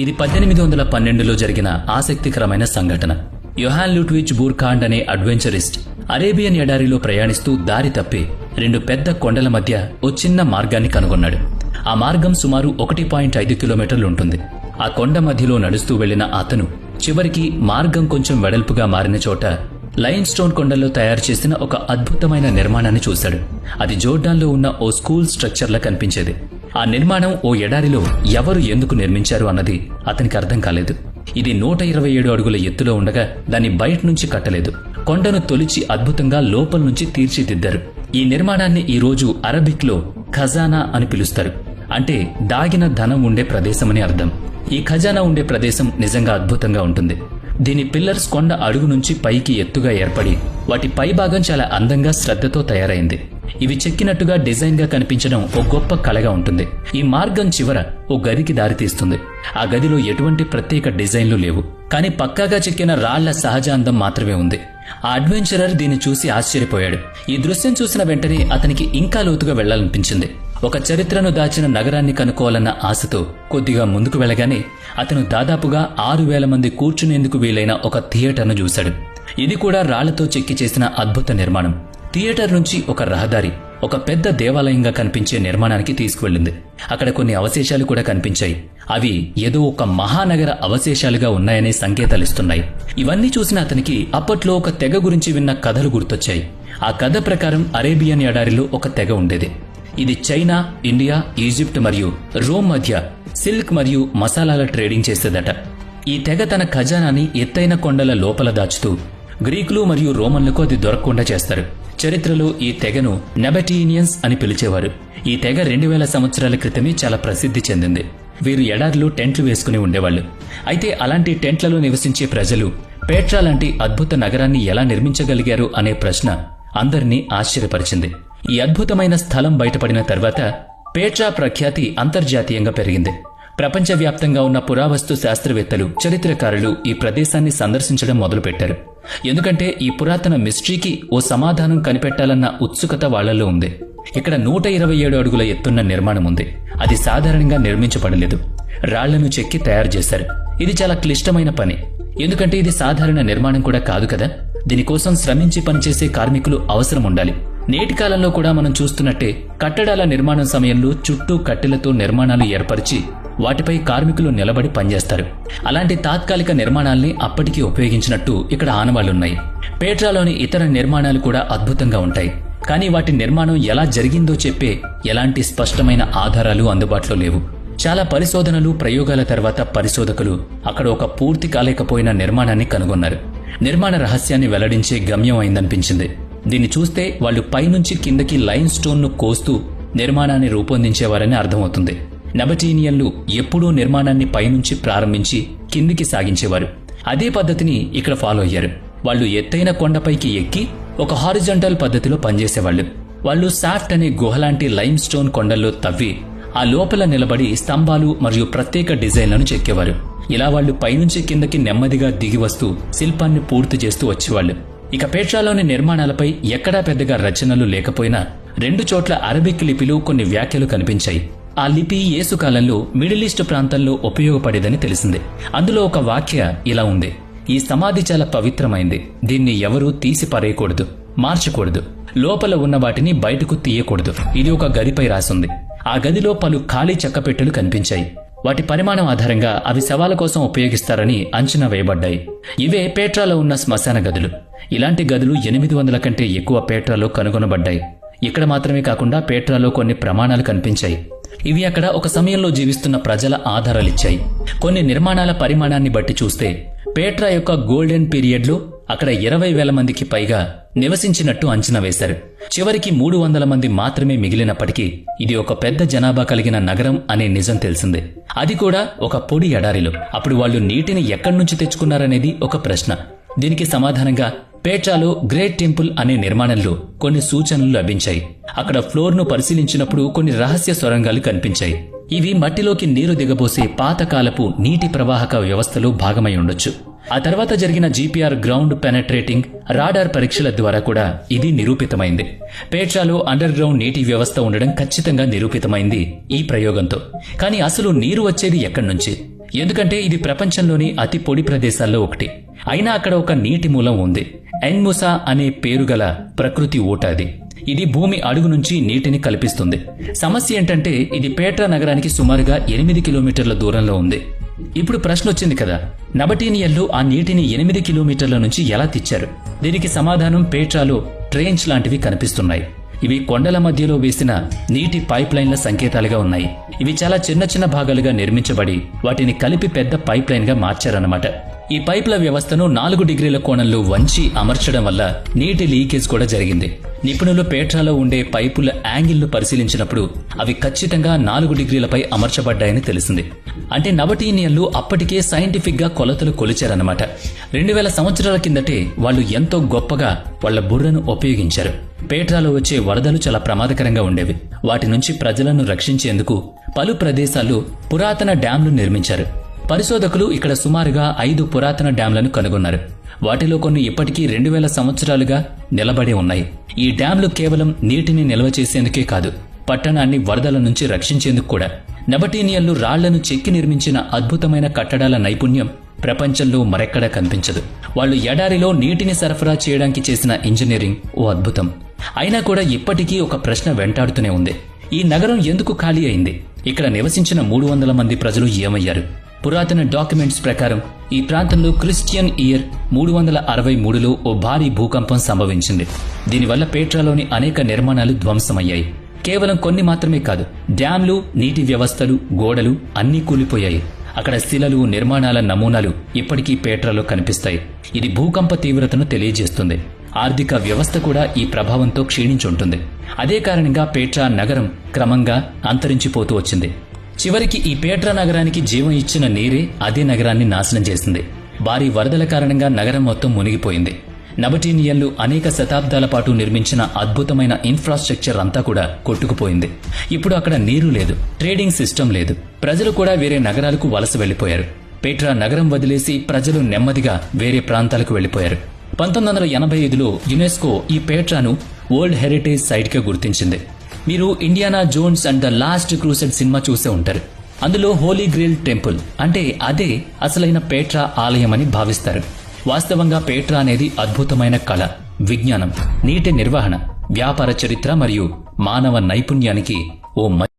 ఇది పద్దెనిమిది వందల పన్నెండులో జరిగిన ఆసక్తికరమైన సంఘటన. యొహాన్ లుట్విచ్ బూర్ఖాండ్ అనే అడ్వెంచరిస్ట్ అరేబియన్ ఎడారిలో ప్రయాణిస్తూ దారి తప్పి రెండు పెద్ద కొండల మధ్య ఓ చిన్న మార్గాన్ని కనుగొన్నాడు. ఆ మార్గం సుమారు ఒకటి పాయింట్ ఐదు కిలోమీటర్లు ఉంటుంది. ఆ కొండ మధ్యలో నడుస్తూ వెళ్ళిన అతను చివరికి మార్గం కొంచెం వెడల్పుగా మారిన చోట లైన్ స్టోన్ కొండల్లో తయారు చేసిన ఒక అద్భుతమైన నిర్మాణాన్ని చూశాడు. అది జోర్డాన్లో ఉన్న ఓ స్కూల్ స్ట్రక్చర్లా కనిపించేది. ఆ నిర్మాణం ఓ ఎడారిలో ఎవరు ఎందుకు నిర్మించారు అన్నది అతనికి అర్థం కాలేదు. ఇది నూట ఇరవై ఏడు అడుగుల ఎత్తులో ఉండగా దాన్ని బయట నుంచి కట్టలేదు. కొండను తొలిచి అద్భుతంగా లోపల నుంచి తీర్చిదిద్దారు. ఈ నిర్మాణాన్ని ఈ రోజు అరబిక్లో ఖజానా అని పిలుస్తారు. అంటే దాగిన ధనం ఉండే ప్రదేశమని అర్థం. ఈ ఖజానా ఉండే ప్రదేశం నిజంగా అద్భుతంగా ఉంటుంది. దీని పిల్లర్స్ కొండ అడుగు నుంచి పైకి ఎత్తుగా ఏర్పడి వాటి పై భాగం చాలా అందంగా శ్రద్ధతో తయారైంది. ఇవి చెక్కినట్టుగా డిజైన్గా కనిపించడం ఓ గొప్ప కళగా ఉంటుంది. ఈ మార్గం చివర ఓ గదికి దారితీస్తుంది ఆ గదిలో ఎటువంటి ప్రత్యేక డిజైన్లు లేవు. కానీ పక్కాగా చెక్కిన రాళ్ళ సహజ అందం మాత్రమే ఉంది. ఆ అడ్వెంచరర్ దీన్ని చూసి ఆశ్చర్యపోయాడు. ఈ దృశ్యం చూసిన వెంటనే అతనికి ఇంకా లోతుగా వెళ్ళాలనిపించింది ఒక చరిత్రను దాచిన నగరాన్ని కనుక్కోవాలన్న ఆశతో కొద్దిగా ముందుకు వెళ్ళగానే అతను దాదాపుగా ఆరు వేల మంది కూర్చునేందుకు వీలైన ఒక థియేటర్ను చూశాడు. ఇది కూడా రాళ్ళతో చెక్కి చేసిన అద్భుత నిర్మాణం. థియేటర్ నుంచి ఒక రహదారి ఒక పెద్ద దేవాలయంగా కనిపించే నిర్మాణానికి తీసుకువెళ్ళింది. అక్కడ కొన్ని అవశేషాలు కూడా కనిపించాయి. అవి ఏదో ఒక మహానగర అవశేషాలుగా ఉన్నాయనే సంకేతాలిస్తున్నాయి. ఇవన్నీ చూసిన అతనికి అప్పట్లో ఒక తెగ గురించి విన్న కథలు గుర్తొచ్చాయి. ఆ కథ ప్రకారం అరేబియన్ ఎడారిలో ఒక తెగ ఉండేది. ఇది చైనా ఇండియా ఈజిప్ట్ మరియు రోమ్ మధ్య సిల్క్ మరియు మసాలాల ట్రేడింగ్ చేసేదట. ఈ తెగ తన ఖజానాని ఎత్తైన కొండల లోపల దాచుతూ గ్రీకులు మరియు రోమన్లకు అది దొరకకుండా చేస్తారు. చరిత్రలో ఈ తెగను నెబటీనియన్స్ అని పిలిచేవారు. ఈ తెగ రెండు వేల సంవత్సరాల క్రితమే చాలా ప్రసిద్ధి చెందింది. వీరు ఎడార్లు టెంట్లు వేసుకుని ఉండేవాళ్ళు. అయితే అలాంటి టెంట్లలో నివసించే ప్రజలు పేట్రా లాంటి అద్భుత నగరాన్ని ఎలా నిర్మించగలిగారు అనే ప్రశ్న అందరినీ ఆశ్చర్యపరిచింది. ఈ అద్భుతమైన స్థలం బయటపడిన తర్వాత పేట్రా ప్రఖ్యాతి అంతర్జాతీయంగా పెరిగింది. ప్రపంచవ్యాప్తంగా ఉన్న పురావస్తు శాస్త్రవేత్తలు చరిత్రకారులు ఈ ప్రదేశాన్ని సందర్శించడం మొదలుపెట్టారు. ఎందుకంటే ఈ పురాతన మిస్టరీకి ఓ సమాధానం కనిపెట్టాలన్న ఉత్సుకత వాళ్ళలో ఉంది. ఇక్కడ నూట ఇరవై ఏడు అడుగుల ఎత్తున్న నిర్మాణం ఉంది. అది సాధారణంగా నిర్మించబడలేదు. రాళ్ళను చెక్కి తయారు చేశారు. ఇది చాలా క్లిష్టమైన పని. ఎందుకంటే ఇది సాధారణ నిర్మాణం కూడా కాదు కదా. దీనికోసం శ్రమించి పనిచేసే కార్మికులు అవసరం ఉండాలి. నేటి కాలంలో కూడా మనం చూస్తున్నట్టే కట్టడాల నిర్మాణం సమయంలో చుట్టూ కట్టెలతో నిర్మాణాలు ఏర్పరిచి వాటిపై కార్మికులు నిలబడి పనిచేస్తారు. అలాంటి తాత్కాలిక నిర్మాణాల్ని అప్పటికి ఉపయోగించినట్టు ఇక్కడ ఆనవాళ్ళున్నాయి. పేట్రాలోని ఇతర నిర్మాణాలు కూడా అద్భుతంగా ఉంటాయి. కానీ వాటి నిర్మాణం ఎలా జరిగిందో చెప్పే ఎలాంటి స్పష్టమైన ఆధారాలు అందుబాటులో లేవు. చాలా పరిశోధనలు ప్రయోగాల తర్వాత పరిశోధకులు అక్కడ ఒక పూర్తి కాలేకపోయిన నిర్మాణాన్ని కనుగొన్నారు. నిర్మాణ రహస్యాన్ని వెల్లడించే గమ్యం అయిందనిపించింది. దీన్ని చూస్తే వాళ్ళు పైనుంచి కిందకి లైన్ స్టోన్ను కోస్తూ నిర్మాణాన్ని రూపొందించేవారని అర్థమవుతుంది. నెబటీనియన్లు ఎప్పుడూ నిర్మాణాన్ని పైనుంచి ప్రారంభించి కిందికి సాగించేవారు. అదే పద్ధతిని ఇక్కడ ఫాలో అయ్యారు. వాళ్ళు ఎత్తైన కొండపైకి ఎక్కి ఒక హారిజంటల్ పద్ధతిలో పనిచేసేవాళ్ళు. వాళ్ళు సాఫ్ట్ అనే గుహలాంటి లైమ్ స్టోన్ కొండల్లో తవ్వి ఆ లోపల నిలబడి స్తంభాలు మరియు ప్రత్యేక డిజైన్లను చెక్కేవారు. ఇలా వాళ్ళు పైనుంచి కిందకి నెమ్మదిగా దిగి వస్తూ శిల్పాన్ని పూర్తి చేస్తూ వచ్చేవాళ్ళు. ఇక పేట్రాలోని నిర్మాణాలపై ఎక్కడా పెద్దగా రచనలు లేకపోయినా రెండు చోట్ల అరబిక్ లిపిలో కొన్ని వ్యాఖ్యలు కనిపించాయి. ఆ లిపి ఏసుకాలంలో మిడిల్ ఈస్ట్ ప్రాంతంలో ఉపయోగపడేదని తెలిసింది. అందులో ఒక వాక్య ఇలా ఉంది. ఈ సమాధి చాలా పవిత్రమైంది. దీన్ని ఎవరూ తీసి పరేయకూడదు మార్చకూడదు. లోపల ఉన్న వాటిని బయటకు తీయకూడదు. ఇది ఒక గదిపై రాసుంది. ఆ గదిలో పలు ఖాళీ చెక్కపెట్టెలు కనిపించాయి. వాటి పరిమాణం ఆధారంగా అవి శవాల కోసం ఉపయోగిస్తారని అంచనా వేయబడ్డాయి. ఇవే పేట్రాలో ఉన్న శ్మశాన గదులు. ఇలాంటి గదులు ఎనిమిది వందల కంటే ఎక్కువ పేట్రాలో కనుగొనబడ్డాయి. ఇక్కడ మాత్రమే కాకుండా పేట్రాలో కొన్ని ప్రమాణాలు కనిపించాయి. ఇవి అక్కడ ఒక సమయంలో జీవిస్తున్న ప్రజల ఆధారాలిచ్చాయి. కొన్ని నిర్మాణాల పరిమాణాన్ని బట్టి చూస్తే పేట్రా యొక్క గోల్డెన్ పీరియడ్లో అక్కడ ఇరవై వేల మందికి పైగా నివసించినట్టు అంచనా వేశారు. చివరికి మూడు వందల మంది మాత్రమే మిగిలినప్పటికీ ఇది ఒక పెద్ద జనాభా కలిగిన నగరం అనే నిజం తెలిసింది. అది కూడా ఒక పొడి ఎడారిలో. అప్పుడు వాళ్ళు నీటిని ఎక్కడి నుంచి తెచ్చుకున్నారనేది ఒక ప్రశ్న. దీనికి సమాధానంగా పేట్రాలో గ్రేట్ టెంపుల్ అనే నిర్మాణంలో కొన్ని సూచనలు లభించాయి. అక్కడ ఫ్లోర్ను పరిశీలించినప్పుడు కొన్ని రహస్య సొరంగాలు కనిపించాయి. ఇవి మట్టిలోకి నీరు దిగబోసే పాతకాలపు నీటి ప్రవాహక వ్యవస్థలో భాగమై ఉండొచ్చు. ఆ తర్వాత జరిగిన జీపీఆర్ గ్రౌండ్ పెనట్రేటింగ్ రాడార్ పరీక్షల ద్వారా కూడా ఇది నిరూపితమైంది. పేట్రాలో అండర్ గ్రౌండ్ నీటి వ్యవస్థ ఉండడం ఖచ్చితంగా నిరూపితమైంది ఈ ప్రయోగంతో. కానీ అసలు నీరు వచ్చేది ఎక్కడి నుంచి? ఎందుకంటే ఇది ప్రపంచంలోని అతి పొడి ప్రదేశాల్లో ఒకటి. అయినా అక్కడ ఒక నీటి మూలం ఉంది. ఎన్ముసా అనే పేరు గల ప్రకృతి ఓటాది ఇది భూమి అడుగు నుంచి నీటిని కల్పిస్తుంది. సమస్య ఏంటంటే ఇది పేట్రా నగరానికి సుమారుగా ఎనిమిది కిలోమీటర్ల దూరంలో ఉంది. ఇప్పుడు ప్రశ్న వచ్చింది కదా. నబటీనియల్లు ఆ నీటిని ఎనిమిది కిలోమీటర్ల నుంచి ఎలా తెచ్చారు? దీనికి సమాధానం పేట్రాలో ట్రైన్స్ లాంటివి కనిపిస్తున్నాయి. ఇవి కొండల మధ్యలో వేసిన నీటి పైప్ లైన్ల సంకేతాలుగా ఉన్నాయి. ఇవి చాలా చిన్న చిన్న భాగాలుగా నిర్మించబడి వాటిని కలిపి పెద్ద పైప్ లైన్గా మార్చారన్నమాట. ఈ పైప్ల వ్యవస్థను నాలుగు డిగ్రీల కోణంలో వంచి అమర్చడం వల్ల నీటి లీకేజ్ కూడా జరిగింది. నిపుణులు పేట్రాలో ఉండే పైపుల యాంగిల్ను పరిశీలించినప్పుడు అవి ఖచ్చితంగా నాలుగు డిగ్రీలపై అమర్చబడ్డాయని తెలిసింది. అంటే నవటీనియన్లు అప్పటికే సైంటిఫిక్గా కొలతలు కొలిచారన్నమాట. రెండు వేల సంవత్సరాల కిందటే వాళ్ళు ఎంతో గొప్పగా వాళ్ళ బుర్రను ఉపయోగించారు. పేట్రాలో వచ్చే వరదలు చాలా ప్రమాదకరంగా ఉండేవి. వాటి నుంచి ప్రజలను రక్షించేందుకు పలు ప్రదేశాల్లో పురాతన డ్యాంలు నిర్మించారు. పరిశోధకులు ఇక్కడ సుమారుగా ఐదు పురాతన డ్యాంలను కనుగొన్నారు. వాటిలో కొన్ని ఇప్పటికీ రెండు వేల సంవత్సరాలుగా నిలబడి ఉన్నాయి. ఈ డ్యాంలు కేవలం నీటిని నిల్వ చేసేందుకే కాదు పట్టణాన్ని వరదల నుంచి రక్షించేందుకు కూడా. నెబటీనియన్లు రాళ్ళను చెక్కి నిర్మించిన అద్భుతమైన కట్టడాల నైపుణ్యం ప్రపంచంలో మరెక్కడా కనిపించదు. వాళ్ళు ఎడారిలో నీటిని సరఫరా చేయడానికి చేసిన ఇంజనీరింగ్ ఓ అద్భుతం. అయినా కూడా ఇప్పటికీ ఒక ప్రశ్న వెంటాడుతూనే ఉంది. ఈ నగరం ఎందుకు ఖాళీ అయింది? ఇక్కడ నివసించిన మూడు వందల మంది ప్రజలు ఏమయ్యారు? పురాతన డాక్యుమెంట్స్ ప్రకారం ఈ ప్రాంతంలో క్రిస్టియన్ ఇయర్ మూడు వందల అరవై మూడులో ఓ భారీ భూకంపం సంభవించింది. దీనివల్ల పేట్రాలోని అనేక నిర్మాణాలు ధ్వంసమయ్యాయి. కేవలం కొన్ని మాత్రమే కాదు డ్యాంలు నీటి వ్యవస్థలు గోడలు అన్నీ కూలిపోయాయి. అక్కడ శిలలు నిర్మాణాల నమూనాలు ఇప్పటికీ పేట్రాలో కనిపిస్తాయి. ఇది భూకంప తీవ్రతను తెలియజేస్తుంది. ఆర్థిక వ్యవస్థ కూడా ఈ ప్రభావంతో క్షీణించుంటుంది. అదే కారణంగా పేట్రా నగరం క్రమంగా అంతరించిపోతూ వచ్చింది. చివరికి ఈ పేట్రా నగరానికి జీవం ఇచ్చిన నీరే అదే నగరాన్ని నాశనం చేసింది. భారీ వరదల కారణంగా నగరం మొత్తం మునిగిపోయింది. నబటీనియన్లు అనేక శతాబ్దాల పాటు నిర్మించిన అద్భుతమైన ఇన్ఫ్రాస్ట్రక్చర్ అంతా కూడా కొట్టుకుపోయింది. ఇప్పుడు అక్కడ నీరు లేదు ట్రేడింగ్ సిస్టమ్ లేదు. ప్రజలు కూడా వేరే నగరాలకు వలస వెళ్ళిపోయారు పేట్రా నగరం వదిలేసి ప్రజలు నెమ్మదిగా వేరే ప్రాంతాలకు వెళ్ళిపోయారు పంతొమ్మిది వందల ఎనభై ఐదులో యునెస్కో ఈ పేట్రాను వరల్డ్ హెరిటేజ్ సైట్గా గుర్తించింది. మీరు Indiana Jones and the last crusade cinema చూసే ఉంటారు. అందులో హోలీ గ్రిల్ టెంపుల్ అంటే అదే అసలైన పేట్రా ఆలయమని భావిస్తారు. వాస్తవంగా పేట్రా అనేది అద్భుతమైన కళ విజ్ఞానం నీటి నిర్వహణ వ్యాపార చరిత్ర మరియు మానవ నైపుణ్యానికి ఓ